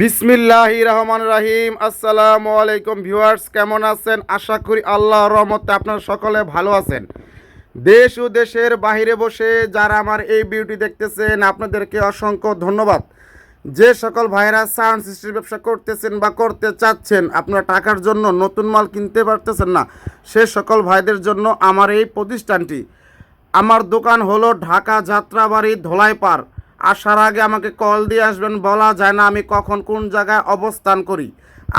বিসমিল্লাহ রহমান রাহিম। আসসালামু আলাইকুম ভিউয়ার্স, কেমন আছেন? আশা করি আল্লাহ রহমতে আপনারা সকলে ভালো আছেন। দেশ ও দেশের বাইরে বসে যারা আমার এই বিউটি দেখতেছেন, আপনাদেরকে অসংখ্য ধন্যবাদ। যে সকল ভাইরা সাউন্ড সিস্টেম ব্যবসা করতেছেন বা করতে চাচ্ছেন, আপনারা টাকার জন্য নতুন মাল কিনতে পারতেছেন না, সে সকল ভাইদের জন্য আমার এই প্রতিষ্ঠানটি। আমার দোকান হলো ঢাকা যাত্রাবাড়ি ধোলাইপাড়। আসার আগে আমাকে কল দিয়ে আসবেন, বলা যায় না আমি কখন কোন জায়গায় অবস্থান করি।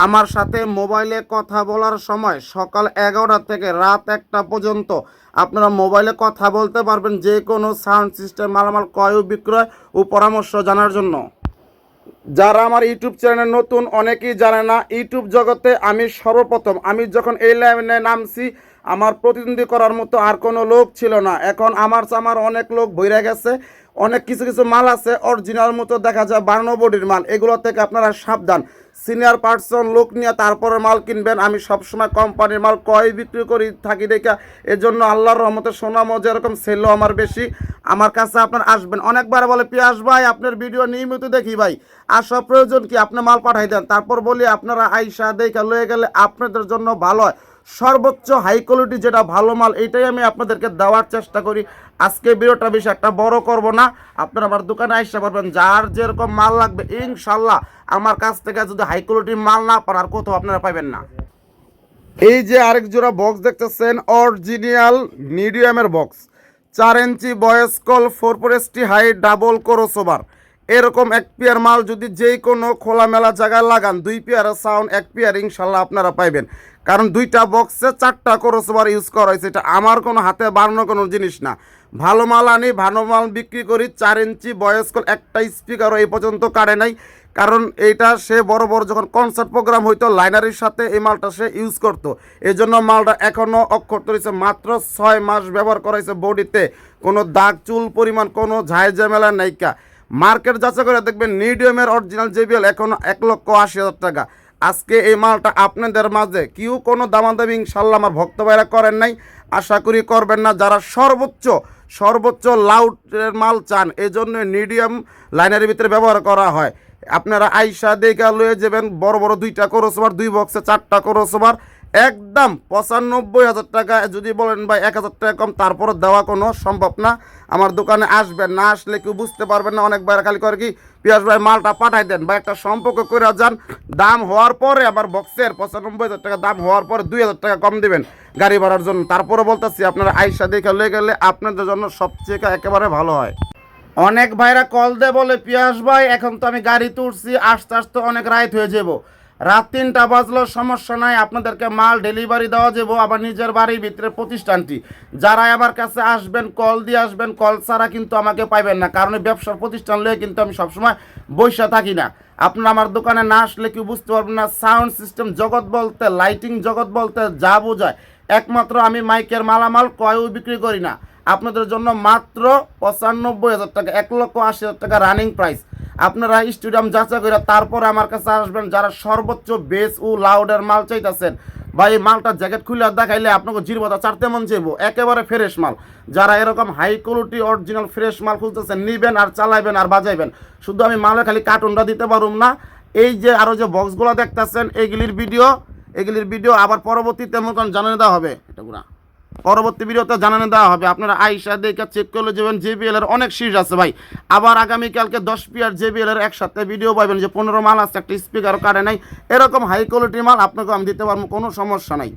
আমার সাথে মোবাইলে কথা বলার সময় সকাল এগারোটা থেকে রাত একটা পর্যন্ত আপনারা মোবাইলে কথা বলতে পারবেন যে কোনো সাউন্ড সিস্টেম, মালামাল, ক্রয় বিক্রয় ও পরামর্শ জানার জন্য। যারা আমার ইউটিউব চ্যানেল নতুন, অনেকেই জানে না, ইউটিউব জগতে আমি সর্বপ্রথম, আমি যখন এই লাইনে নামছি আমার প্রতিদ্বন্দ্বী করার মতো আর কোনো লোক ছিল না। এখন আমার আমার অনেক লোক বইরে গেছে, অনেক কিছু কিছু মাল আছে অরিজিনাল মতো দেখা যায় বানানো বডির মাল, এগুলো থেকে আপনারা সাবধান। সিনিয়র পার্সন লোক নিয়ে তারপরে মাল কিনবেন, আমি সবসময় কোম্পানির মাল কয় বিক্রি করি থাকি দেখা, এজন্য আল্লাহর রহমতে সোনামো যেরকম সেলও আমার বেশি। আমার কাছে আপনার আসবেন। অনেকবার বলে, পিয়াস ভাই, আপনার ভিডিও নিয়মিত দেখি ভাই আসা প্রয়োজন কি? আপনি মাল পাঠাই দেন। তারপর বলি, আপনারা আইসা দেখা লয়ে গেলে আপনাদের জন্য ভালো হয়। সর্বোচ্চ হাই কোয়ালিটি যেটা ভালো মাল এটাই আমি আপনাদেরকে দেওয়ার চেষ্টা করি। আজকে ভিডিওটা বেশি একটা বড় করব না। আপনারা আমার দোকানে আসতে পারবেন, যার যেরকম মাল লাগবে ইনশাল্লাহ আমার কাছ থেকে যদি হাই কোয়ালিটির মাল না পান, আর কোথাও আপনারা পাবেন না। এই যে আরেক জোড়া বক্স দেখতেছেন অরিজিনাল মিডিয়ামের বক্স চার ইঞ্চি বয়েস কল ফোর ফোরেস্টি হাই ডাবল ক্রসওভার এরকম এক পেয়ার মাল যদি যেই কোনো খোলামেলা জায়গায় লাগান, দুই পেয়ারের সাউন্ড এক পেয়ার, ইনশাল্লাহ আপনারা পাইবেন। কারণ দুইটা বক্সে চারটা ক্রসওভার ইউজ করা হয়েছে, এটা আমার কোনো হাতে বানানো কোনো জিনিস না। ভালো মাল আনি, ভালো মাল বিক্রি করি, চার ইঞ্চি বয়স্ক একটা স্পিকারও এই পর্যন্ত কাটে নাই। কারণ এইটা সে বড় বড় যখন কনসার্ট প্রোগ্রাম হইতো লাইনারের সাথে এই মালটা সে ইউজ করতো। এই জন্য মালটা এখনও অক্ষর তৈরিছে মাত্র ছয় মাস ব্যবহার করাইছে বডিতে কোনো দাগ, চুল পরিমাণ কোনো ঝাই ঝামেলা নাইকা মার্কেট যাচাই করে দেখবেন মিডিয়ামের অরিজিনাল জেবিএল এখন এক লক্ষ আশি হাজার টাকা। আজকে এই মালটা আপনাদের মাঝে কেউ কোনো দামাদামি ইনশাল্লাহ আমার ভক্ত ভাইরা করেন নাই। আশা করি করবেন না। যারা সর্বোচ্চ সর্বোচ্চ লাউডের মাল চান এই জন্য মিডিয়াম লাইনের ভিতরে ব্যবহার করা হয়। আপনারা আইসা দেখা লয়ে যাবেন। বড় বড় দুইটা করোসোবার দুই বক্সে চারটা করোসোবার একদম পঁচানব্বই হাজার টাকা। যদি বলেন ভাই এক হাজার টাকা কম তারপর দেওয়া কোনো সম্ভব না। আমার দোকানে আসবেন না আসলে কেউ বুঝতে পারবেন না। অনেক বাইরে খালি করে কি পিয়াস ভাই মালটা পাঠাই দেন। বা একটা সম্পর্ক করে যান, দাম হওয়ার পরে আমার বক্সের পঁচানব্বই হাজার টাকা, দাম হওয়ার পরে দুই হাজার টাকা কম দিবেন গাড়ি ভাড়ার জন্য। তারপরে বলতেছি, আপনারা আইসা দেখে লয়ে গেলে আপনাদের জন্য সবচেয়ে একেবারে ভালো হয়। অনেক ভাইরা কল দে বলে পিয়াস ভাই, এখন তো আমি গাড়ি তুলছি, আস্তে আস্তে অনেক রাইত হয়ে যাব। রাত তিনটা বাজলো, সমস্যা নাই, আপনাদেরকে মাল ডেলিভারি দেওয়া যাব, আবার নিজের বাড়ির ভিতরে প্রতিষ্ঠানটি। যারা আমার কাছে আসবেন কল দিয়ে আসবেন কল ছাড়া কিন্তু আমাকে পাইবেন না, কারণ ব্যবসার প্রতিষ্ঠান লয়ে কিন্তু আমি সবসময় বৈশা থাকি না। আপনারা আমার দোকানে না আসলে কেউ বুঝতে পারবেন না সাউন্ড সিস্টেম জগৎ বলতে লাইটিং জগৎ বলতে যা বোঝায়। একমাত্র আমি মাইকের মালামাল ক্রয় ও বিক্রি করি না। আপনাদের জন্য মাত্র পঁচানব্বই হাজার টাকা, এক লক্ষ আশি হাজার টাকা রানিং প্রাইস আপনারা স্টেডিয়াম যাচাই করে তারপরে আমার কাছে আসবেন, যারা সর্বোচ্চ বেস ও লাউডের মাল চাইতেছেন। বা এই মালটা জ্যাকেট খুলে দেখাইলে আপনাকে জিরবতা চারতে মন চাইব। একেবারে ফ্রেশ মাল। যারা এরকম হাই কোয়ালিটি অরিজিনাল ফ্রেশ মাল খুলতেছেন নিবেন আর চালাইবেন আর বাজাইবেন। শুধু আমি মালে খালি কার্টুনটা দিতে পারুম না। এই যে আরও যে বক্সগুলো দেখতেছেন এইগুলির ভিডিও এগুলির ভিডিও আবার পরবর্তীতে মতন জানিয়ে দেওয়া হবে। পরবর্তী ভিডিওতে জানানো দেওয়া হবে। আপনারা আইসা দেখে চেক করলে যাবেন জেবিএল এর অনেক শীর্ষ আছে ভাই। আবার আগামীকালকে দশ পিয়ার জেবিএল এর একসাথে ভিডিও পাবেন। যে পনেরো মাল আছে, একটা স্পিকার কাটে নাই। এরকম হাই কোয়ালিটির মাল আপনাকে আমি দিতে পারব, কোনো সমস্যা নাই।